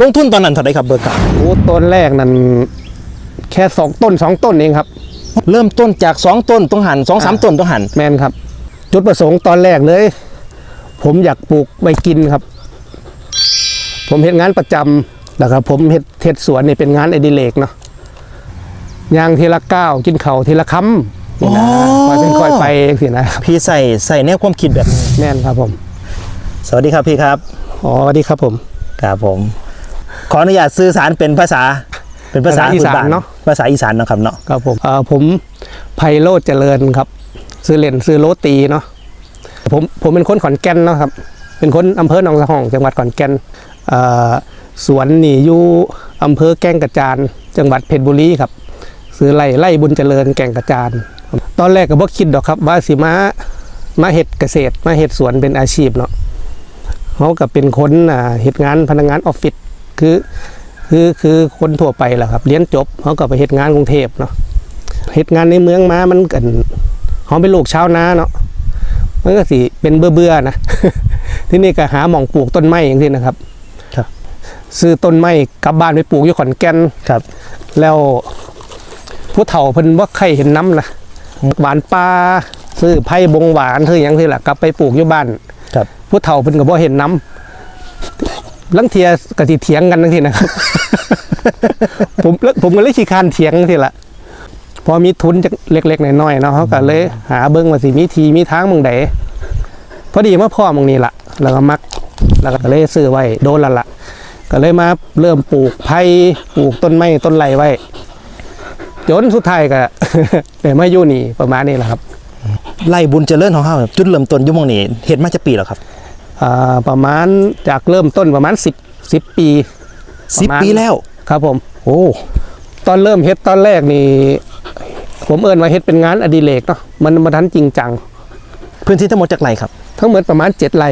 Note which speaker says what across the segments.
Speaker 1: ลงทุนตอนนั้นเท่าไหร่ครับเบอร์เก่า
Speaker 2: โอ้ต้นแรกนั้นแค่สองต้นสองต้นเองครับ
Speaker 1: เริ่มต้นจาก2ต้นต้องหัน2 3ต้นต้องหัน
Speaker 2: แมนครับ จุดประสงค์ตอนแรกเลย ผมอยากปลูกไว้กินครับ ผมเห็นงานประจำแล้วก็ผมเฮ็ดเฮ็ดสวนนี่เป็นงานอดิเรกเนาะย่างทีละก้าวกินเข่าวทีละคำนี่นะค่อยเป็นค่อยไปเองสินะครับ
Speaker 1: พี่ใส่ใส่แนวความคิดแบบนี้
Speaker 2: แม่นครับผม
Speaker 1: สวัสดีครับพี่ครับ
Speaker 2: อ๋อสวัสดีครับผม
Speaker 1: ครับผม ขออนุญาตสื่อสารเป็นภาษาเป็นภาษา
Speaker 2: ภาษาอีสาน
Speaker 1: พื้บ้
Speaker 2: เนาะ
Speaker 1: ภาษาอีสานเนาะครับเนาะ
Speaker 2: ครับผมเอ่อผมไพโรจน์เจริญครับ ซื้อเล่นซื้อโรตีเนาะผมผมเป็นคนขอนแก่นเนาะครับ เป็นคนอำเภอหนองสะห้อง จังหวัดขอนแก่นเอ่อสวนนี่อยู่อำเภอแก้งกระจานจังหวัดเพชรบุรีครับ ซื้อไร่ไร่บุญเจริญแก่งกระจานตอนแรกก็บ่คิดดอกครับ ว่าสิมามาเฮ็ดเกษตรมาเฮ็ดสวนเป็นอาชีพเนาะเขาก็เป็นคนอ่าเฮ็ดงานพนักงานออฟฟิศ คือคือคือคนทั่วไปแหละครับเรียนจบเขาก็ไปเฮ็ดงานกรุงเทพเนาะเฮ็ดงานในเมืองมามันกันเขาเป็นลูกชาวนาเนาะมันก็สิเป็นเบื่อเบื่อๆนะที่นี่ก็หาหม่องปลูกต้นไม้อย่างที่นะครับ
Speaker 1: ครับ
Speaker 2: ซื้อต้นไม้กลับบ้านไปปลูกอยู่ขอนแก่น
Speaker 1: ครับ
Speaker 2: แล้วผู้เฒ่าเพิ่นว่าใครเห็นน้ำนะหวานปลาซื้อไผ่บงหวานซื้อหยังที่ละกลับไปปลูกอยู่บ้าน
Speaker 1: ครับ
Speaker 2: ผู้เฒ่าเพิ่นก็บ่เห็นน้ำ ลังเทียกะสิเถียงกันทั้งทีนะครับ ผมผมก็เลยขี้คร้านเถียงทีละพอมีทุนจากเล็กๆน้อยๆเนาะเขาก็เลยหาเบิ้งว่าสิมีทีมีทางมึงใดพอดีมาพ่อมึงนี่ละแล้วก็มัก แล้วก็เลยซื้อไว้โดนและละก็เลยมาเริ่มปลูกไผ่ปลูกต้นไม้ต้นไรไว้จนสุดท้ายก็ได้มาอยู่นี่ประมาณนี้แหละครับ
Speaker 1: ไล่บุญเจริญของเขาจุดเริ่มต้นยุ่หมองนี้เห็ดมาจะปีแล้วครับ
Speaker 2: ประมาณจากเริ่มต้นประมาณ 10 10 ปี
Speaker 1: สิบ
Speaker 2: ประมาณ
Speaker 1: ปีแล้ว
Speaker 2: ครับผม
Speaker 1: โอ้
Speaker 2: ตอนเริ่มเฮ็ดตอนแรกนี่ ผมเอิ้นว่าเฮ็ดเป็นงานอดิเรกเนาะมันมาทันจริงจัง
Speaker 1: พื้นที่ทั้งหมดจากไรครับ
Speaker 2: ทั้งหมดประมาณ7ไร่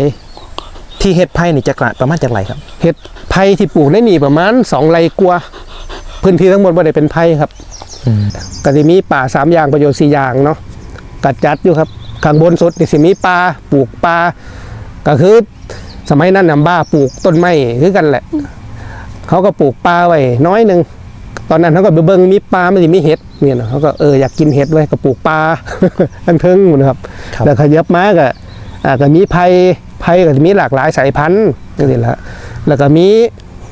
Speaker 1: ที่เห็ดไผ่นี่จะกระประมาณจากไรครับ
Speaker 2: เฮ็ดไผ่ที่ปลูกในนี่ประมาณ 2 ไร่กว่าพื้นที่ทั้งหมดบ่ได้เป็นไผ่ครับก็สิมีป่าสามอย่างประโยชน์สี่อย่างเนาะกัดจัดอยู่ครับข้างบนสุดนี่สิมีปลาปลูกปลา ก็คือสมัยนั้นน่ะบ้าปลูกต้นไม้คือกันแหละ เขาก็ปลูกปลาไว้น้อยหนึ่งตอนนั้นเขาก็ไปเบิ่งมีปลาไม่ได้มีเห็ดเนี่ยนะเขาก็เอออยากกินเห็ดไว้ก็ปลูกปลาทั้งเทิงหมดนะครับ
Speaker 1: ครับ
Speaker 2: แล้วขยับมาก็อ่าก็มีไผ่ไผ่ก็จะมีหลากหลายสายพันธุ์นี่แหละแล้วก็มี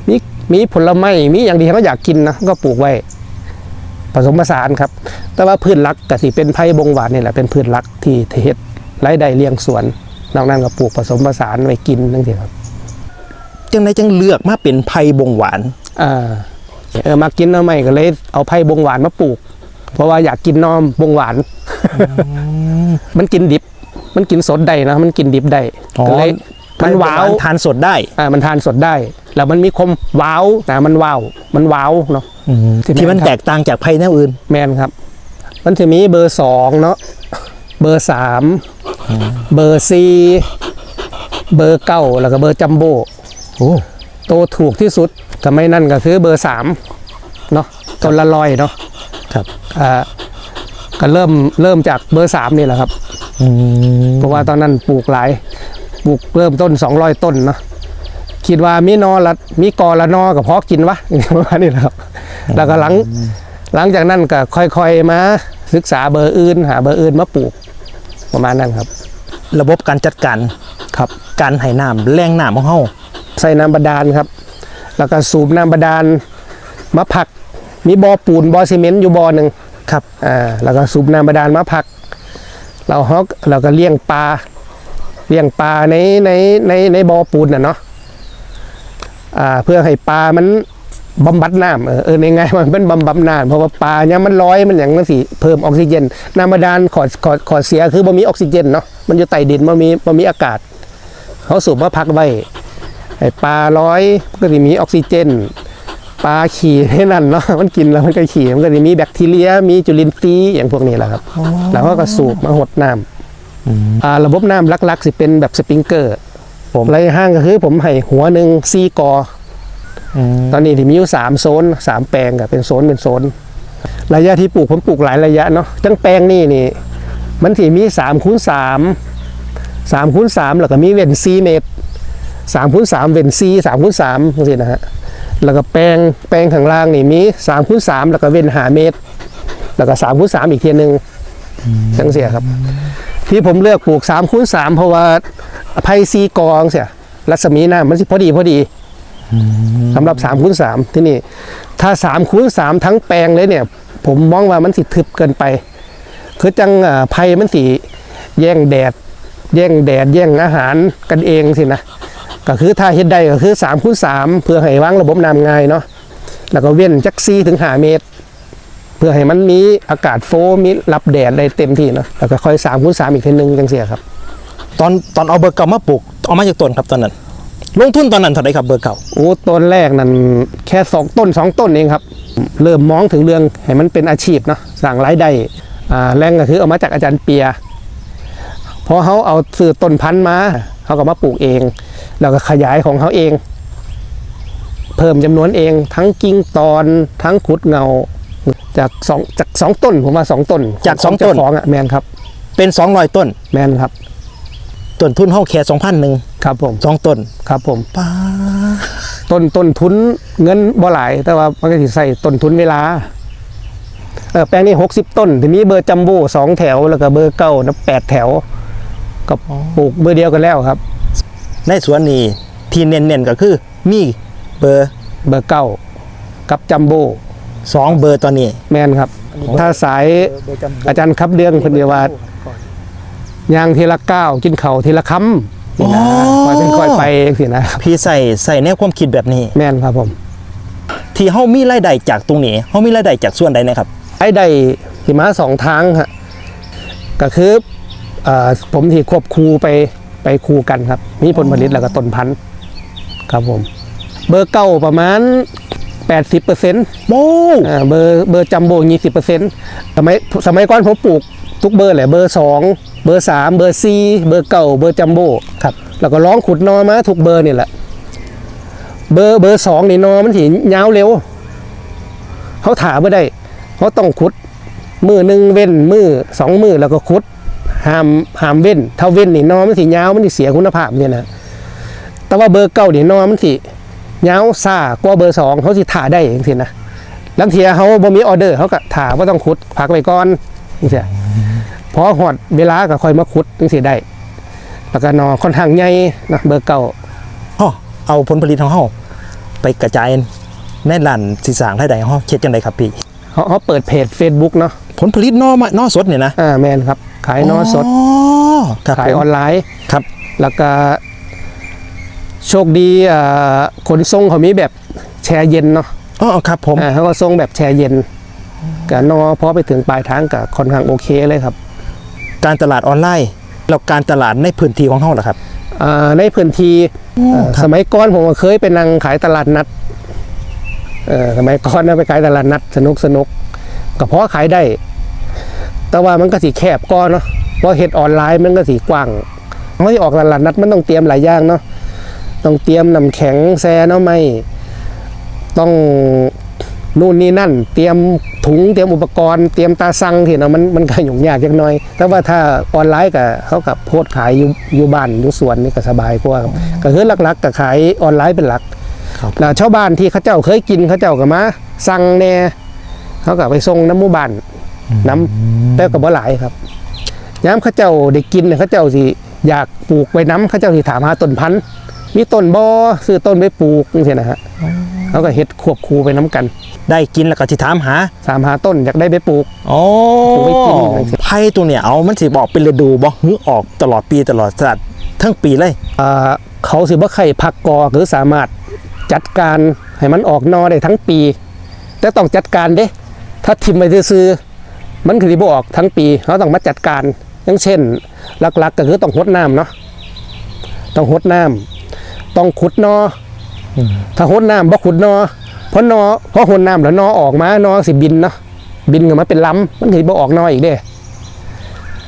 Speaker 2: มีมีผลไม้มีอย่างดีเขาอยากกินนะก็ปลูกไว้ ผสมผสานครับ แต่ว่าพืชหลักก็สิเป็นไผ่บงหวานนี่แหละเป็นพืชหลักที่เฮ็ดรายได้เลี้ยงสวน นอกนั้นก็ปลูกผสมผสานไว้กินนั่นเองครับ
Speaker 1: จังไรจังเลือกมาเป็นไผ่บงหวาน
Speaker 2: อ่าเออมากินหน้ำใหม่ก็เลยเอาไผ่บงหวานมาปลูก เพราะว่าอยากกินนอมบงหวาน มันกินดิบ มันกินสดได้นะ มันกินดิบได้
Speaker 1: อ๋อ
Speaker 2: ก็เลยมันว้าว
Speaker 1: ทานสดได้
Speaker 2: อ่ามันทานสดได้ แล้วมันมีความว้าวแต่มันว้าว มันว้าวเนาะที่
Speaker 1: ที่มัน
Speaker 2: แม่นครับ
Speaker 1: แตกต่างจากไผ่แนวอื่น
Speaker 2: แมนครับ มันจะมีเบอร์สองเนาะ เบอร์สาม เบอร์สี่เบอร์เก้าแล้วก็เบอร์จัมโบ้
Speaker 1: โอ้
Speaker 2: โตถูกที่สุดสมัยนั้นก็คือเบอร์สามเนาะต้นละลอยเนาะ
Speaker 1: ครับ
Speaker 2: อ่าก็เริ่มเริ่มจากเบอร์สามนี่แหละครับเพราะว่าตอนนั้นปลูกหลายปลูกเริ่มต้น 200 ต้นเนาะคิดว่ามีนอละมีกอละนอกับพอกินวะประมาณนี้แหละครับ แล้วก็หลังหลังจากนั้นก็ค่อยๆมาศึกษาเบอร์อื่น หาเบอร์อื่นมาปลูก ประมาณนั้นครับ
Speaker 1: ระบบการจัดการ
Speaker 2: ครับ
Speaker 1: การให้น้ำแรงน้ำของเฮา
Speaker 2: ใส่น้ำบาดาลครับ แล้วก็สูบน้ำบาดาลมาผัก มีบ่อปูนบ่อซีเมนต์อยู่บ่อหนึ่ง
Speaker 1: ครับ
Speaker 2: อ่าแล้วก็สูบน้ำบาดาลมาผัก เราฮอกเราก็เลี้ยงปลาเลี้ยงปลาในในในในบ่อปูนน่ะเนาะอ่าเพื่อให้ปลามัน บำบัดน้ำเออเออในไงมันเป็นบำบัดน้ำเพราะว่าปลาเนี่ยมันลอยมันอย่างนั้นสิเพิ่มออกซิเจนน้ำบาดาลขอขอขอเสียคือบ่มีออกซิเจนเนาะมันอยู่ใต้ดินบ่มีบ่มีอากาศ เขาสูบมาพักไว้ให้ปลาลอยก็จะมีออกซิเจน ปลาขี่ให้นั่นเนาะมันกินแล้วมันก็ขี่มันก็จะมีแบคทีเรียมีจุลินทรีย์อย่างพวกนี้แหละครับแล้วก็สูบมาหดน้ำอ่าระบบน้ำลักๆสิเป็นแบบสปริงเกอร์
Speaker 1: ผม
Speaker 2: ระยะห่างก็คือผมให้หัวหนึ่งซีกอ ตอนนี้ที่มีอยู่สามโซนสามแปลงกับเป็นโซนเป็นโซน ระยะที่ปลูกผมปลูกหลายระยะเนาะจังแปลงนี่นี่ มันที่มีสามคูณสามสามคูณสามแล้วก็มีเว้นซีเมตรสามคูณสามเว้นซีสามคูณสามจังซี่นะฮะแล้วก็แปลงแปลงข้างล่างนี่มี3คูณ3แล้วก็เว้นหาเมตร แล้วก็3คูณ3อีกเทียหนึงจังเสียครับ ที่ผมเลือกปลูก3คูณ3เพราะว่าไผ่ซีกองเสียรัศมีน้ำมันสิพอดีพอดี สำหรับ3คูณ3ที่นี่ ถ้า3คูณ3ทั้งแปลงเลยเนี่ย ผมมองว่ามันสิทึบเกินไป คือจังอ่าไผ่มันสิแย่งแดด แย่งแดด แย่งอาหารกันเองสินะ ก็คือถ้าเฮ็ดได้ก็คือ3คูณ3เพื่อให้วางระบบน้ำง่ายเนาะ แล้วก็เว้นจัก4ถึง5เมตร เพื่อให้มันมีอากาศโฟล์มีรับแดดได้เต็มที่เนาะ แล้วก็ค่อย3คูณ3อีกทีหนึงจังเสียครับ
Speaker 1: ตอนตอนเอาเบอร์เก่ามาปลูกเอามาจากต้นครับตอนนั้น ลงทุนตอนนั้นเท่าไหร่ครับเบอร์เก่า
Speaker 2: โอ้ต้นแรกนั่นแค่สองต้นสองต้นเองครับ เริ่มมองถึงเรื่องให้มันเป็นอาชีพเนาะสั่งรายได้อ่าแรงก็คือเอามาจากอาจารย์เปียพอเขาเอาสื่อต้นพันธุ์มาเขาก็มาปลูกเอง แล้วก็ขยายของเขาเอง เพิ่มจำนวนเอง ทั้งกิ่งตอนทั้งขุดเงา จากสองจากสองต้นผมว่าสองต้น
Speaker 1: จากสองต้น
Speaker 2: ขเจ้าของอะแมนครับ
Speaker 1: เป็น200ต้น
Speaker 2: แมนครับ
Speaker 1: ต้นทุนเฮาแค่2,000นึง
Speaker 2: ครับผม
Speaker 1: สองต้น
Speaker 2: ครับผม
Speaker 1: ป้า
Speaker 2: ต้นต้นทุนเงินบ่หลาย แต่ว่ามันก็สิใส่ต้นทุนเวลาเออแปลงนี้หกสิบต้นทีนี้เบอร์จัมโบ้สองแถว แล้วก็เบอร์เก้านะแปดแถว ก็ปลูกเบอร์เดียวกันแล้วครับ
Speaker 1: ในสวนนี้ที่เน้นๆก็คือมีเบอร์
Speaker 2: เบอร์เก้ากับจัมโบ้
Speaker 1: สองเบอร์ตอนนี้
Speaker 2: แมนครับ ถ้าสายอาจารย์ครับเรื่องคนเดียวว่า ย่างทีละเก้าวกินเข่าวทีละคำนี่นะค่อยเป็นค่อยไปเองสินะครับ
Speaker 1: พี่ใส่ใส่แนวความคิดแบบนี้
Speaker 2: แมนครับผม
Speaker 1: ที่เฮามีรายได้จากตรงนี้เฮามีรายได้จากส่วนใดนะครับ
Speaker 2: ไอ้ได้ที่มาสองทางฮะก็คือเอ่อผมที่ควบคูไปไปคูกันครับ มีผลผลิตแล้วก็ต้นพันธุ์ครับผม เบอร์เก้าประมาณ 80%เปอร์เซ็นต์
Speaker 1: โอ้
Speaker 2: เบอร์เบอร์จัมโบ้ยี่สิบเปอร์เซ็นต์สมัยสมัยก่อนผมปลูกทุกเบอร์แหละเบอร์สอง เบอร์สามเบอร์สี่เบอร์เก้าเบอร์จัมโบ้
Speaker 1: ครับ
Speaker 2: แล้วก็ร้องขุดนอมาทุกเบอร์นี่แหละ เบอร์เบอร์สองนี่นอมันถียาวเร็วเขาถามไม่ได้เขาต้องขุดมือหนึ่งเว้นมือสองมือแล้วก็ขุดห้ามห้ามเว้นถ้าเว้นนี่นอมันสียาวมันสิเสียคุณภาพเนี่ยนะแต่ว่าเบอร์เก้านี่นอมันสิยาวซากว่าเบอร์สองเขาสิถ่าได้เองสินะลังเทียเขาบ่มีออเดอร์เขาก็ถ่าว่าต้องขุดพักไว้ก่อนจังซี่ พอหอดเวลาก็ค่อยมาขุดจังซี่ได้แล้วก็นอค่อนข้างใหญ่นะเบอร์เก้า
Speaker 1: อ๋อเอาผลผลิตของเฮาไปกระจายในร้านสิสร้างรายได้ของเฮาเฮ็ดจังไดครับพี่
Speaker 2: เขาเขาเปิดเพจ Facebook เนาะ
Speaker 1: ผลผลิตนอมานอสดเนี่ยนะ
Speaker 2: อ่าแมนครับ ขายนอสด
Speaker 1: อ๋อครับ
Speaker 2: ขาย
Speaker 1: ผม
Speaker 2: ออนไลน์
Speaker 1: ครับ
Speaker 2: แล้วก็โชคดีอ่าขนส่งเขามีแบบแช่เย็นเนาะ
Speaker 1: อ๋อครับผม
Speaker 2: อ่าเขาก็ส่งแบบแช่เย็นกับนอพอไปถึงปลายทางกับค่อนข้างโอเคเลยครับ
Speaker 1: การตลาดออนไลน์แล้วการตลาดในพื้นที่ของเฮาล่ะครับ
Speaker 2: อ่าในพื้นที่อ่า
Speaker 1: ครับ
Speaker 2: สมัยก่อนผมก็เคยไปนั่งขายตลาดนัดเออสมัยก่อนนะไปขายตลาดนัดสนุกสนุกก็เพราะขายได้ แต่ว่ามันก็สีแคบก่อนเนาะเพราะเฮ็ดออนไลน์มันก็สีกว้างเพราะที่ออกตลาดนัดมันต้องเตรียมหลายอย่างเนาะต้องเตรียมน้ำแข็งแซ่เนาะไม่ต้อง นู่นนี่นั่น เตรียมถุงเตรียมอุปกรณ์ เตรียมตาซังที่เนาะมันมันก็ยุ่งยากจักหน่อย แต่ว่าถ้าออนไลน์กับเขากับโพสต์ขายอยู่อยู่บ้านอยู่สวนนี่ก็สบายกว่าครับก็คือหลักๆก็ขายออนไลน์เป็นหลัก
Speaker 1: ครับ
Speaker 2: แล้วชาวบ้านที่เขาเจ้าเคยกินเขาเจ้าก็มาสั่งแน่เขาก็ไปส่งน้ำหมู่บ้านน้ำแต่ก็บ่หลายครับย้ำเขาเจ้าได้กินเนี่ยเขาเจ้าสิอยากปลูกไว้น้ำเขาเจ้าสิถามหาต้นพันธุ์มีต้นบ่ซื้อต้นไปปลูกนี่นะฮะ เขาก็เฮ็ดควบคู่ไปน้ำกัน
Speaker 1: ได้กินแล้วก็สิถามหา
Speaker 2: ถามหาต้นอยากได้ไปปลูก
Speaker 1: อ๋อ
Speaker 2: ปลูกไว้กิน
Speaker 1: ไผ่ตัวเนี่ยเอามันสิบอกเป็นฤดูบ่หือออกตลอดปีตลอดชาติทั้งปีเลย
Speaker 2: อ่าเขาสิบ่ไข่พักกอหรือสามารถจัดการให้มันออกนอได้ทั้งปี แต่ต้องจัดการเด้ ถ้าทิมไปซื้อๆมันคือสิบ่ออกทั้งปีเขาต้องมาจัดการอย่างเช่น หลักๆก็คือต้องหดน้ำเนาะต้องหดน้ำต้องขุดนออ ถ้าหดน้ำบ่ขุดนอเพราะนอเพราะหดน้ำแล้วนอออกมานอสิบินเนาะบินก็มาเป็นลำมันคือสิบ่ออกนออีกเด้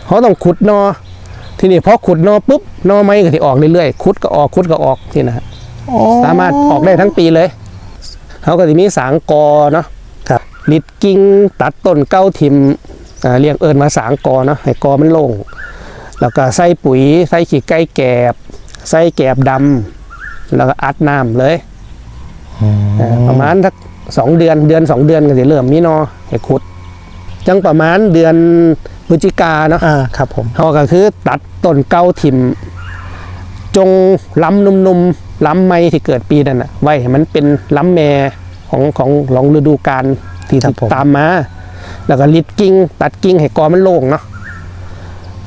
Speaker 2: เขาต้องขุดนอทีนี้พอขุดนอปุ๊บนอไม้ก็ที่ออกเรื่อยๆขุดก็ออกขุดก็ออกที่นะฮะสามารถออกได้ทั้งปีเลยเขาก็จะมีสางกอเนาะ
Speaker 1: ครับ
Speaker 2: ลิดกิ่งตัดต้นเก้าทิมอ่าเรียกเอิญมาสางกอเนาะให้กอมันโล่งแล้วก็ใส่ปุ๋ยใส่ขี้ไก่แกบใส่แกบดำ แล้วก็อัดน้ำเลยเอ่อประมาณสักสองเดือนเดือนสองเดือนก็จะเริ่มมีหนอให้ขุด จังประมาณเดือนพฤศจิกาเนาะ
Speaker 1: อ่าครับผม
Speaker 2: เขาก็คือตัดต้นเก้าถิ่ม จงล้ำนุ่มๆล้ำไม่ที่เกิดปีนั้นนะไว้ให้มันเป็นล้ำแม่ของของหลงฤดูกาลที่
Speaker 1: ครับผม
Speaker 2: ตามมา แล้วก็ลิดกิ่งตัดกิ่งให้กอมันโล่งเนาะ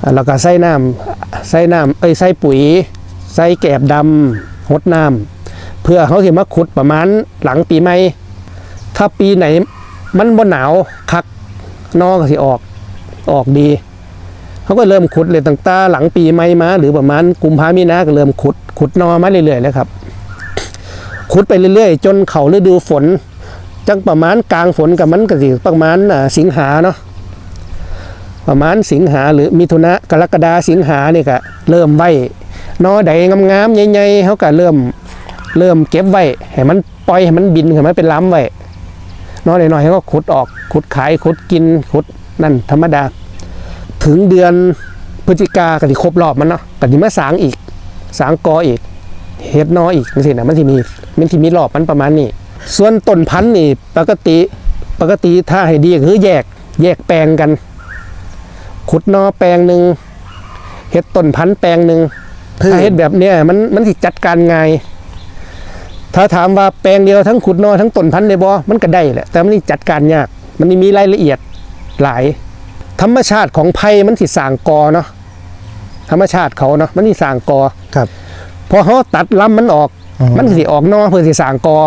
Speaker 2: อ่าแล้วก็ใส่น้ำใส่น้ำเอ้ยใส่ปุ๋ย ใส่แกบดำ หดน้ำเพื่อเขาสิมาขุดประมาณหลังปีใหม่ถ้าปีไหนมันบ่หนาวคักนอกสิออกออกดี เขาก็เริ่มขุดเลยตั้งแต่หลังปีใหม่มา หรือประมาณกุมภามีนาก็เริ่มขุดขุดนอมาเรื่อยๆแล้วครับขุดไปเรื่อยๆ จนเขาฤดูฝน จังประมาณกลางฝนกับมันก็สิประมาณสิงหาเนาะประมาณสิงหาหรือมิถุนากรกฎาสิงหาเนี่ยก็เริ่มไว้ นอใดงามๆใหญ่ๆเขาก็เริ่มเริ่มเก็บไว้ให้มันปล่อยให้มันบินขึ้นมาเป็นล้ำไว้นอหน่อยๆเขาก็ขุดออกขุดขายขุดกินขุดนั่นธรรมดา ถึงเดือนพฤศจิกาก็ที่ครบรอบมันเนาะก็ที่มาสางอีก สางกออีกเฮ็ดนออีกมันสินะมันที่มีมันที่มีรอบมันประมาณนี้ ส่วนต้นพันธุ์นี่ปกติปกติถ้าให้ดีก็คือแยกแยกแปลงกัน ขุดนอแปลงหนึ่งเฮ็ดต้นพันธุ์แปลงหนึ่ง ถ้าเฮ็ดแบบเนี้ยมันมันสิจัดการง่ายถ้าถามว่าแปลงเดียวทั้งขุดนอทั้งต้นพันธุ์ได้บ่มันก็ได้แหละ แต่มันสิจัดการยาก มันมีรายละเอียดหลาย ธรรมชาติของไผ่มันสิสร้างกอเนาะธรรมชาติเขาเนาะมันสิสร้างกอ
Speaker 1: ครับ
Speaker 2: พอเขาตัดลำมันออก
Speaker 1: อืม
Speaker 2: มันสิออกนอเพื่อสิสร้างกอ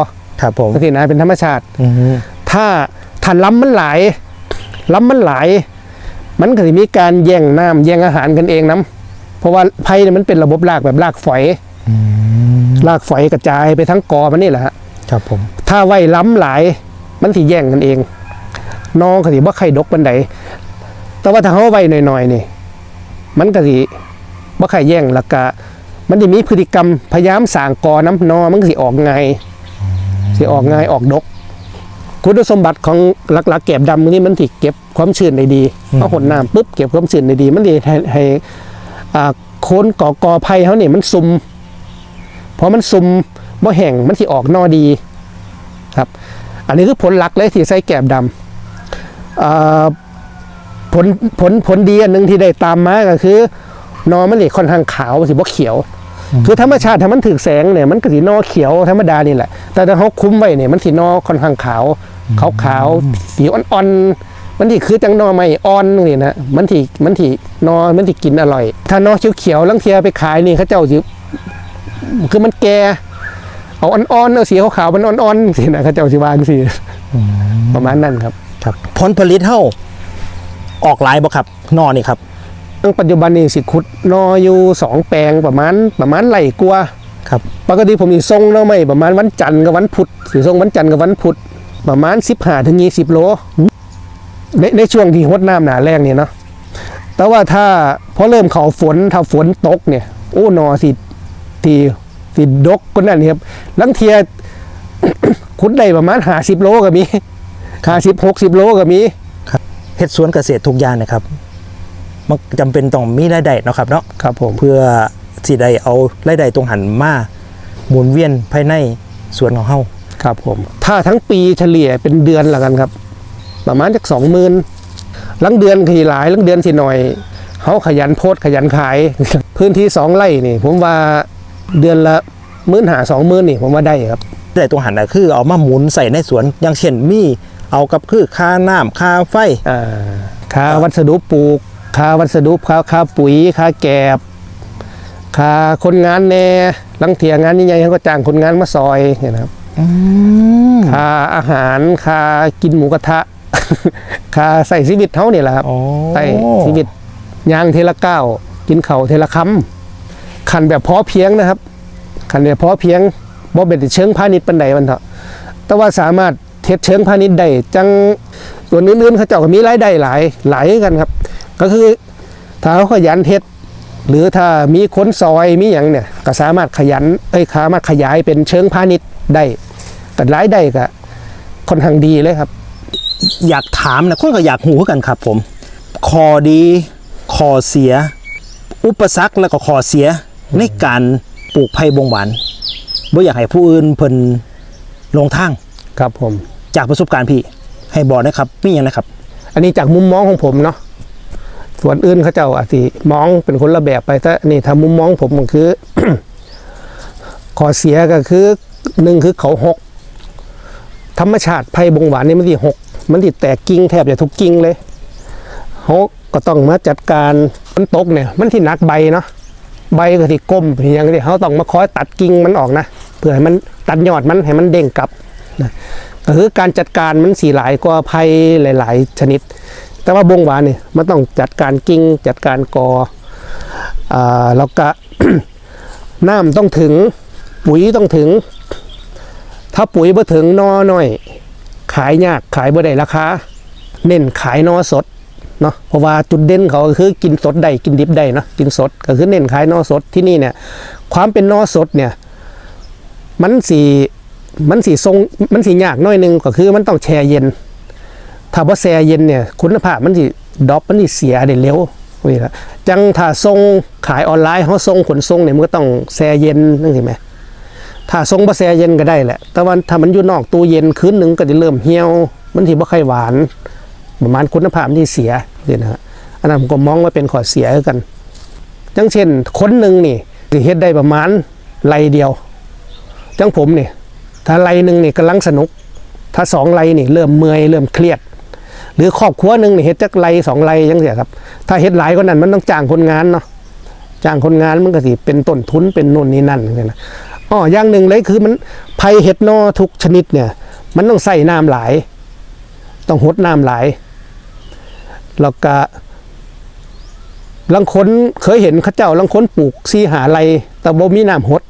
Speaker 1: ครับผม
Speaker 2: จังซี่นะเป็นธรรมชาติ
Speaker 1: อืม
Speaker 2: ถ้าถ้าลำมันหลายลำมันหลาย มันก็จะมีการแย่งน้ำแย่งอาหารกันเองนะ เพราะว่าไผ่เนี่ยมันเป็นระบบรากแบบรากฝอย
Speaker 1: อืม
Speaker 2: รากฝอยกระจายไปทั้งกอมันนี่แหละฮะ
Speaker 1: ครับผม
Speaker 2: ถ้าไว้ล้ำหลายมันสิแย่งกันเอง น้องก็สิบ่ไข่ดกปันใดแต่ว่าถ้าเขาไว้หน่อยๆนี่ มันก็สิบ่ไข่แย่งแล้วก็มันจะมีพฤติกรรมพยายามสร้างกอน้ำนอมันก็สิออกไงายสิออกไงายออกดก คุณสมบัติของหลักๆแกบดำนี่มันสิเก็บความชื้นได้ดีเอาหดน้ำปุ๊บเก็บความชื้นได้ดี มันดีให้ให้อ่า โคนก่อกอไผ่เขาเนี่ยมันซุ่มพอมันซุ่มบ่แห้งมันสิออกนอดีครับ อันนี้คือผลหลักเลยที่ใส่แกบดำอ่าผลผลผลดีอันหนึ่งที่ได้ตามมาก็คือนอมันนี่ค่อนข้างขาวสิบ่เขียว คือธรรมชาติถ้ามันถึกแสงเนี่ยมันก็สีนอเขียวธรรมดานี่แหละ แต่ถ้าเขาคุ้มไว้เนี่ยมันสีนอค่อนข้างขาวขาวขาวๆสีอ่อนๆ มันที่คือจังนอไม่อ่อนนี่นะมันที่มันที่นอมันที่กินอร่อย ถ้านอเขียวเขียวๆลังเทียไปขายนี่เขาเจ้าสิคือมันแก่เอาอ่อนๆเอาสีขาวๆมันอ่อนๆสินะเขาเจ้าสิวางสิประมาณนั้นครับ
Speaker 1: ครับ ผลผลิตเท่าออกหลายบ่ครับนอนี่ครับ
Speaker 2: ตั้งปัจจุบันนี่สิขุดนออยู่สองแปลงประมาณประมาณไหลกลัวา
Speaker 1: ครับ
Speaker 2: ปกติผมสิส่งเนาะไม่ประมาณวันจันทร์กับวันพุธสิส่งวันจันทร์กับวันพุธประมาณ15ถึง20โล ในในช่วงที่ฮดน้ำหนาแรงเนี่ยเนาะแต่ว่าถ้าพอเริ่มเขาฝนถ้าฝนตกเนี่ยโอ้นอสิที่สิดกก็นั่นนี่ครับลังเทียขุดได้ประมาณ50โลก็มี50 60โลก็มี
Speaker 1: เฮ็ดสวนเกษตรทุกอย่างนะครับ มันจำเป็นต้องมีรายได้เนาะครับเนาะ
Speaker 2: ครับผม
Speaker 1: เพื่อสิได้เอารายได้ตรงหันมาหมุนเวียนภายในสวนของเฮา
Speaker 2: ครับผม ถ้าทั้งปีเฉลี่ยเป็นเดือนละกันครับ ประมาณจากสองหมื่นลังเดือนขี่หลายลังเดือนสิหน่อยเขาขยันโพสต์ขยันขาย พื้นที่สองไร่นี่ ผมว่าเดือนละหมื่นหาสองหมื่นนี่ผมว่าได้ครับ
Speaker 1: ได้ตรงหันน่ะคือเอามาหมุนใส่ในสวนอย่างเช่นมีเอากับคือค่าน้ำค่าไฟ
Speaker 2: อ่าค่าวัสดุปลูกค่าวัสดุค่าค่าปุ๋ยค่าแกบค่าคนงานแน่ลังเทียงานใหญ่ๆเขาก็จ้างคนงานมาซอยเนี่ยนะครับ
Speaker 1: อืม
Speaker 2: ค่าอาหารค่ากินหมูกระทะ ค่าใส่ชีวิตเท่านี่แหละครับ
Speaker 1: อ๋อ
Speaker 2: ใส่ชีวิตย่างเทละก้าวกินเข่าวเทละคำขันแบบพอเพียงนะครับขันแบบพอเพียงบ่เป็นเชิงพาณิชย์ปันใดมันเถอะแต่ว่าสามารถเทศเชิงพาณิชย์ได้จังส่วนอื่นๆเขาเจ้าก็มีรายได้หลายหลายกันครับ ก็คือถ้าเขาขยันเทศหรือถ้ามีคนซอยมีอย่างเนี่ยก็สามารถขยันเอ้ยสามารถขยายเป็นเชิงพาณิชย์ได้แต่รายได้ก็ค่อนข้างดีเลยครับ
Speaker 1: อยากถามนะคนก็อยากหูคือกันครับผมคอดีคอเสีย อุปสรรคแล้วก็คอเสียในการปลูกไผ่บงหวานบ่อยากให้ผู้อื่นเพิ่นหลงทาง
Speaker 2: ครับผม
Speaker 1: จากประสบการณ์พี่ ให้บอกนะครับมีอย่างนะครับ
Speaker 2: อันนี้จากมุมมองของผมเนาะส่วนอื่นเขาเจ้าอาจจะมองเป็นคนละแบบไปแต่นี่ถ้ามุมมองผมมันคือข้อเสียก็คือหนึ่งคือเขาหกธรรมชาติไผ่บงหวานนี่มันที่หก มันที่แตกกิ่งแทบจะทุกกิ่งเลยเขาก็ต้องมาจัดการมันตกเนี่ย มันที่นักใบเนาะใบก็ที่ก้มอย่างนี้เขาต้องมาคอยตัดกิ่งมันออกนะเพื่อให้มันตัดยอดมันให้มันเด้งกลับนะก็คือการจัดการมันสีหลายกว่าไผ่หลาย ๆ ชนิด แต่ว่าบงหวานเนี่ยมันต้องจัดการกิ่งจัดการกออ่าแล้วก็น้ำต้องถึงปุ๋ยต้องถึง ถ้าปุ๋ยบ่ถึงนอน้อย ขายยากขายบ่ได้ราคาเน้นขายนอสดเนาะเพราะว่าจุดเด่นเขาคือกินสดได้กินดิบได้เนาะกินสดก็คือเน้นขายนอสดที่นี่เนี่ย ความเป็นนอสดเนี่ยมันสีมันสีทรงมันสียากหน้อยหนึงก็คือมันต้องแช่เย็น ถ้าบ่แช่เย็นเนี่ยคุณภาพมันสิดรอปมันสิเสียได้เร็วนี่ละจังถ้าส่งขายออนไลน์เขาส่งขนส่งเนี่ยมันก็ต้องแช่เย็นนั่นสิไหม ถ้าทรงบะแซเย็นก็ได้แหละ แต่ว่าถ้ามันอยู่นอกตู้เย็นคืนหนึ่งก็จะเริ่มเหี่ยว มันที่บ่ค่อยหวาน ประมาณคุณภาพนที่เสียนี่นะฮะอันนั้นผมก็มองว่าเป็นข้อเสียกันจังเช่นคนหนึ่งนี่สิเฮ็ดได้ประมาณไรเดียวจังผมนี่ถ้าไรหนึ่งนี่กำลังสนุก ถ้าสองไรนี่เริ่มเมื่อยเริ่มเครียด หรือครอบครัวหนึ่งนี่เฮ็ดจักไรสองไรยังเสียครับ ถ้าเฮ็ดหลายก็นั้นมันต้องจ้างคนงานเนาะจ้างคนงานมันก็สิเป็นต้นทุนเป็นนู่นนี่นั่นเงี้ยนะ อ๋ออย่างหนึ่งเลยคือมันไผ่เห็ดนอทุกชนิดเนี่ย มันต้องใส่น้ำหลาย ต้องหดน้ำหลายแล้วก็ลังคนเคยเห็นเข้าเจ้าลังคนปลูกซีหาไรแต่บ่มีน้ำหด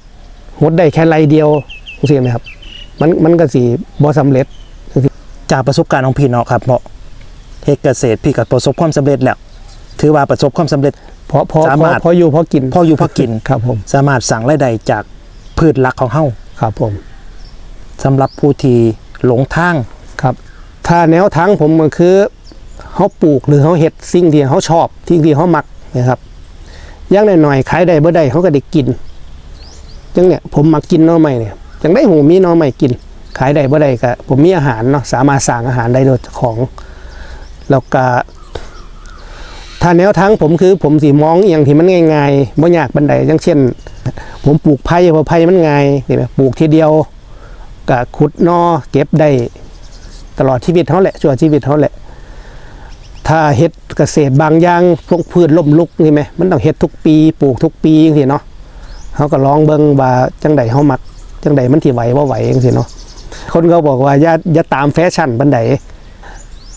Speaker 2: หดได้แค่ไรเดียวรู้สึกไหมครับ มันมันก็สีบ่สำเร็จ
Speaker 1: จากประสบการณ์ของพี่เนาะครับเพราะเฮ็ดเกษตรพี่ก็ประสบความสำเร็จแล้วถือว่าประสบความสำเร็จ
Speaker 2: เพราะพอ
Speaker 1: สา
Speaker 2: พอ
Speaker 1: มารถ
Speaker 2: พออยู่พอกิน
Speaker 1: พออยู่พอกิน
Speaker 2: ครับผม
Speaker 1: สามารถสั่งรายได้จาก พืชหลักของเฮา
Speaker 2: ครับผม
Speaker 1: สำหรับผู้ที่หลงทาง
Speaker 2: ครับ ถ้าแนวทางผมมันคือเขาปลูกหรือเขาเห็ดสิ่งที่เขาชอบสิ่งที่เขามักนะครับอย่างหน่อยๆขายได้บ่ได้เขาก็ได้กินจังเนี่ยผมมักกินหน่อไม้เนี่ยจังได้ผมมีหน่อไม้กิน ขายได้บ่ได้ก็ผมมีอาหารเนาะสามารถสั่งอาหารได้โดยเจ้าของแล้วก็ถ้าแนวทางผมคือผมสิมองอหย่างที่มันง่ายๆบ่ยากบันไดอย่างเช่น ผมปลูกไผ่เพราะไผ่มันง่ายนี่ไหมปลูกทีเดียวก็ขุดนอเก็บได้ตลอดชีวิตเขาแหละชั่วชีวิตเขาแหละ ถ้าเฮ็ดเกษตรบางอย่างพวกพืชล่มลุกนี่ไหมมันต้องเฮ็ดทุกปี ปลูกทุกปีจังซี่เนาะเขาก็ลองเบิ่งว่าจังใดเฮามักจังใดมันสิไหวบ่าไหวจังซี่เนาะคนเก็บอกว่าอย่าอย่าตามแฟชั่นบันได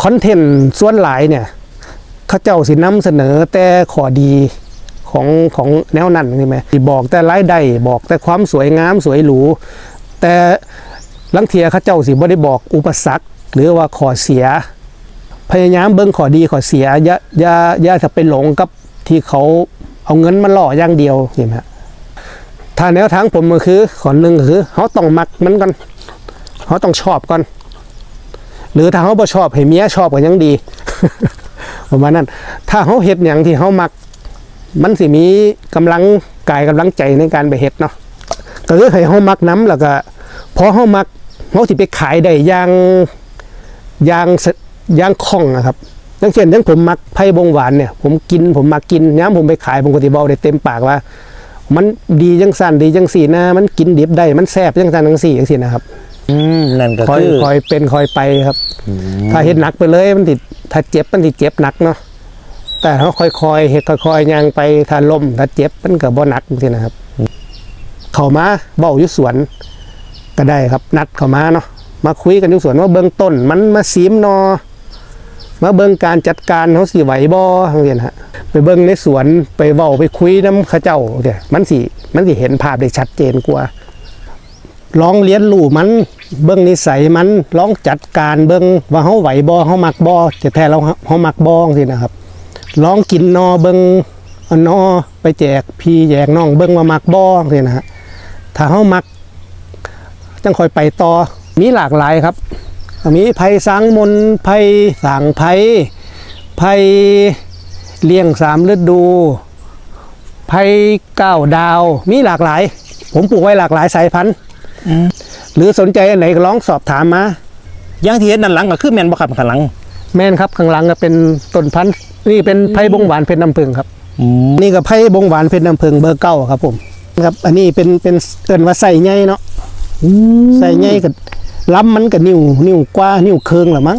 Speaker 2: คอนเทนต์ส่วนหลายเนี่ยเขาเจ้าสินำเสนอแต่ขอดี ของของแนวนั้นใช่ไหมที่บอกแต่รายได้บอกแต่ความสวยงามสวยหรูแต่ลังเทียเขาเจ้าสิบ่ได้บอกอุปสรรค หรือว่าขอเสีย พยายามเบิ่งขอดีขอเสียอย่าอย่าอย่าจะไปหลงกับที่เขาเอาเงินมาล่ออย่างเดียวเห็นไหมฮะถ้าแนวทางผมก็คือขอหนึ่งก็คือเขาต้องมักมันก่อนเขาต้องชอบก่อน หรือถ้าเขาบ่ชอบให้เมียชอบก็ยังดีประมาณนั้น ถ้าเขาเฮ็ดอย่างที่เขามัก มันสิมีกำลังกายกำลังใจในการไปเฮ็ดเนาะก็คือให้เขามักน้ำแล้วก็พอเขามักเขาสิไปขายได้อย่างอย่างสอย่างคล่องนะครับอย่างเช่นอย่างผมมักไผ่บงหวานเนี่ยผมกินผมมักกินย้ำผมไปขายผมก็สิบอกได้เต็มปากว่า มันดีจังสั่นดีจังสี่นะ มันกินดิบได้มันแซ่บจังสั่นจังสี่จังสี่นะครับ
Speaker 1: อืมนั่นก็
Speaker 2: คอย
Speaker 1: คือ
Speaker 2: คอยเป็นคอยไปครับ ถ้าเฮ็ดหนักไปเลยมันติดถ้าเจ็บมันติดเจ็บหนักเนาะ แต่ถ้าค่อยๆเฮ็ดค่อยๆย่างไปถ้าล้มถ้าเจ็บมันก็บ่หนักจังซี่นะครับ เขามาเบ้าอยู่สวนก็ได้ครับ นัดเขามาเนาะมาคุยกันอยู่สวนว่าเบื้องต้น มันมาซีมนอ มาเบิ่งการจัดการเขาสิไหวบ่จังซี่นฮะไปเบิ่งในสวนไปเว้าไปคุยนํเขาเจ้าเดี๋ยมันสิมันสิเห็นภาพได้ชัดเจนกว่าลองเรียนรู้มัน เบิ่งนิสัยมันลองจัดการเบิ่งว่าเฮาไหวบ่เฮามักบ่แต่แท้เราเฮามักบ่สินะครับ ลองกินนอเบิ่งเอานอไปแจกพี่แจกน้องเบิ่งว่ามักบ่สินะฮะถ้าเฮามักจังค่อยไปต่อมีหลากหลายครับ มีไผ่สางมนต์ไผ่สางไผ่ไผ่เลี้ยงสามฤดูไผ่เก้าดาว มีหลากหลาย ผมปลูกไว้หลากหลายสายพันธุ์หรือสนใจอันไหนก็ลองสอบถามมา
Speaker 1: อย่างที่เห็นด้านหลังก็คือแม่นบ่ครับข้างหลัง
Speaker 2: แม่นครับข้างหลังก็เป็นต้นพันธุ์นี่เป็นไผ่บงหวานเพชรน้ำผึ้งครับ
Speaker 1: อืม
Speaker 2: นี่ก็ไผ่บงหวานเพชรน้ำผึ้งเบอร์เก้าครับผมครับ อันนี้เป็นเป็นเอินว่าใส่ใหญ่เนาะใส่ใหญ่กับล้ำมันกับนิ้วนิ้วกว่านิ้วเคืองหรือมั้ง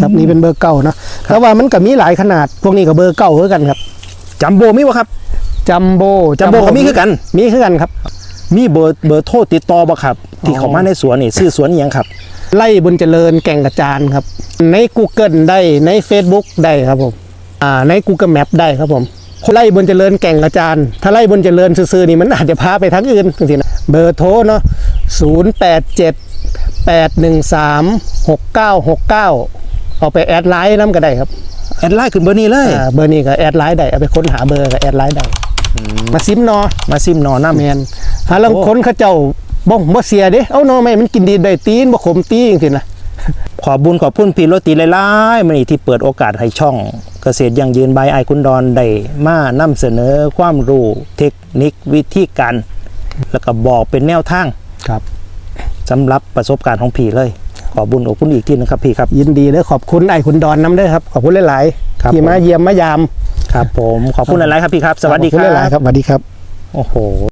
Speaker 2: ครับนี่เป็นเบอร์เก้าเนาะแต่ว่ามันก็มีหลายขนาด พวกนี้ก็เบอร์เก้าเหมือนกันครับ
Speaker 1: จัมโบ้มีบ่ครับ
Speaker 2: จัมโบ้
Speaker 1: จัมโบ้ก็มีคือกัน
Speaker 2: มีคือกันครับ
Speaker 1: มีเบอร์เบอร์โทรติดต่อบ่ครับ ที่
Speaker 2: อ๋อ
Speaker 1: เขามาในสวนนี่ชื่อสวนอิหยังครับ
Speaker 2: ไล่บนเจริญแก่งกระจานครับ ใน Google ได้ใน Facebook ได้ครับผมอ่าใน Google Map ได้ครับผมไล่บนเจริญแก่งกระจานถ้าไล่บนเจริญซื่อๆนี่มันอาจจะพาไปทางอื่นจริงๆนะเบอร์โทรเนาะ087 813 6969 เอาไปแอดไลน์น้ำก็ได้ครับ
Speaker 1: แอดไลน์ขึ้นเบอร์นี้เลย
Speaker 2: อ่าเบอร์นี้ก็แอดไลน์ได้เอาไปค้นหาเบอร์ก็แอดไลน์ได้มาซิมเนอ
Speaker 1: มาซิมนอน้ำ
Speaker 2: แมนหาลัง
Speaker 1: โอ้
Speaker 2: คนเขาเจ้า บ่บ่เสียเด้เอาหนอแม่มันกินดีได้ตีนบ่ขมตีจริงๆนะ
Speaker 1: ขอบุญขอบพุ่นพี่โรตีหลายๆมื้อนี้ที่เปิดโอกาสให้ช่อง เกษตรยั่งยืนบายไอายคุณดอนได้มานำเสนอความรู้เทคนิควิธีการ แล้วก็บอกเป็นแนวทาง
Speaker 2: ครับ
Speaker 1: สำหรับประสบการณ์ของพี่เลย ขอบุญขอบคุณอีกทีนึงครับพี่ครับ
Speaker 2: ยินดีเลยขอบคุณไอ้คุณดอนน้ำด้วยครับ ขอบคุณหลาย
Speaker 1: ครับ
Speaker 2: ๆที่มา
Speaker 1: ผม
Speaker 2: เยี่ยมมายาม
Speaker 1: ครับ ผมขอบคุณหลายๆครับพี่ครับ สวัสดี
Speaker 2: ขอบ
Speaker 1: ค
Speaker 2: คุณหลาย
Speaker 1: รับ
Speaker 2: ๆครับสวัสดีครับ
Speaker 1: โอ้โห